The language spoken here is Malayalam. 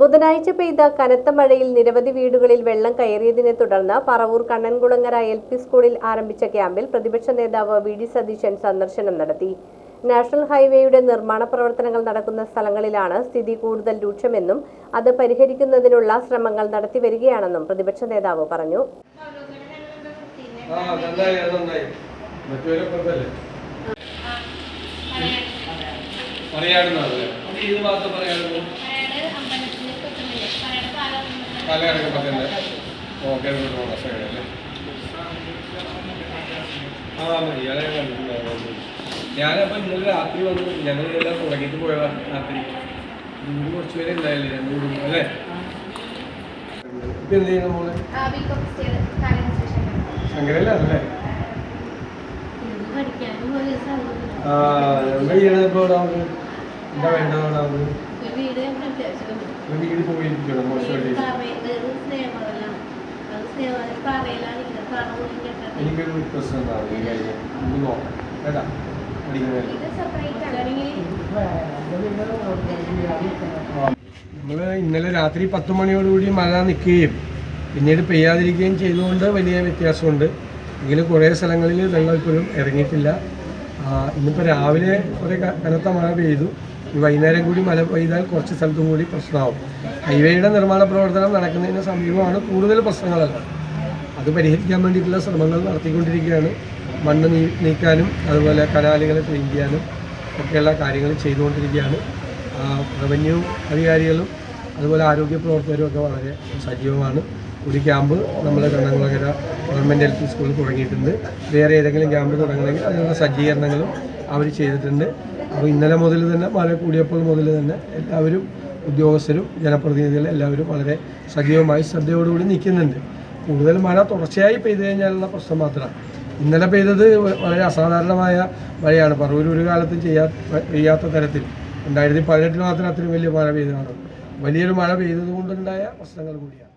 ബുധനാഴ്ച പെയ്ത കനത്ത മഴയിൽ നിരവധി വീടുകളിൽ വെള്ളം കയറിയതിനെ തുടർന്ന് പറവൂർ കണ്ണൻകുളങ്ങര എൽ പി സ്കൂളിൽ ആരംഭിച്ച ക്യാമ്പിൽ പ്രതിപക്ഷ നേതാവ് വി ഡി സതീശൻ സന്ദർശനം നടത്തി. നാഷണൽ ഹൈവേയുടെ നിർമ്മാണ പ്രവർത്തനങ്ങൾ നടക്കുന്ന സ്ഥലങ്ങളിലാണ് സ്ഥിതി കൂടുതൽ രൂക്ഷമെന്നും അത് പരിഹരിക്കുന്നതിനുള്ള ശ്രമങ്ങൾ നടത്തിവരികയാണെന്നും പ്രതിപക്ഷ നേതാവ് പറഞ്ഞു. ആ ഇത് മാത്രം ആ മതി അതെ ഞാനപ്പോൾ ഇന്നലെ രാത്രി വന്നു ഞങ്ങൾ എല്ലാം തുടങ്ങിയിട്ട് പോയതാ രാത്രി. മൂന്ന് കുറച്ച് പേരെ ഉണ്ടായില്ലേ രണ്ട് കൂടും അല്ലേ? ഇപ്പം എന്ത് ചെയ്യുന്ന മോളെ? ശങ്കരല്ലേ ആ എന്താ ചെയ്യണത് ഇപ്പോൾ എന്താ വേണ്ടത് ഒരു വീട് പോയിരിക്കണം മോശമായിട്ട് എനിക്കൊരു റിക്വസ്റ്റ് ഉണ്ടാവും ഈ കാര്യം ഒന്ന് നോക്കാം കേട്ടാ നമ്മൾ ഇന്നലെ രാത്രി പത്ത് മണിയോടുകൂടി മഴ നിൽക്കുകയും പിന്നീട് പെയ്യാതിരിക്കുകയും ചെയ്തുകൊണ്ട് വലിയ വ്യത്യാസമുണ്ട്. എങ്കിലും കുറേ സ്ഥലങ്ങളിൽ വെള്ളം ഇപ്പോഴും ഇറങ്ങിയിട്ടില്ല. ഇന്നിപ്പോൾ രാവിലെ കുറേ കനത്ത മഴ പെയ്തു. വൈകുന്നേരം കൂടി മഴ പെയ്താൽ കുറച്ച് സ്ഥലത്തും കൂടി പ്രശ്നമാവും. ഹൈവേയുടെ നിർമ്മാണ പ്രവർത്തനം നടക്കുന്നതിന് സമീപമാണ് കൂടുതൽ പ്രശ്നങ്ങളല്ല. അത് പരിഹരിക്കാൻ വേണ്ടിയിട്ടുള്ള ശ്രമങ്ങൾ നടത്തിക്കൊണ്ടിരിക്കുകയാണ്. മണ്ണ് നീ നീക്കാനും അതുപോലെ കനാലുകളെ ക്ലീൻ ചെയ്യാനും ഒക്കെയുള്ള കാര്യങ്ങൾ ചെയ്തുകൊണ്ടിരിക്കുകയാണ്. റവന്യൂ അധികാരികളും അതുപോലെ ആരോഗ്യ പ്രവർത്തകരും ഒക്കെ വളരെ സജീവമാണ്. ഒരു ക്യാമ്പ് നമ്മൾ കണ്ണംകുളകര ഗവൺമെന്റ് എൽ പി സ്കൂളിൽ തുടങ്ങിയിട്ടുണ്ട്. വേറെ ഏതെങ്കിലും ക്യാമ്പ് തുടങ്ങണമെങ്കിൽ അതിനുള്ള സജ്ജീകരണങ്ങളും അവർ ചെയ്തിട്ടുണ്ട്. അപ്പോൾ ഇന്നലെ മുതൽ തന്നെ മഴ കൂടിയപ്പോൾ മുതൽ തന്നെ എല്ലാവരും ഉദ്യോഗസ്ഥരും ജനപ്രതിനിധികളും എല്ലാവരും വളരെ സജീവമായി ശ്രദ്ധയോടുകൂടി നിൽക്കുന്നുണ്ട്. കൂടുതൽ മഴ തുടർച്ചയായി പെയ്തു കഴിഞ്ഞാലുള്ള പ്രശ്നം മാത്രമാണ് ഇന്നലെ പെയ്തത് വളരെ അസാധാരണമായ മഴയാണ്. പറവൂർ ഒരു കാലത്തും ചെയ്യാ പെയ്യാത്ത തരത്തിൽ രണ്ടായിരത്തി പതിനെട്ടിൽ മാത്രം അത്രയും വലിയ മഴ പെയ്തതാണ്. വലിയൊരു മഴ പെയ്തത് കൊണ്ടുണ്ടായ പ്രശ്നങ്ങൾ കൂടിയാണ്.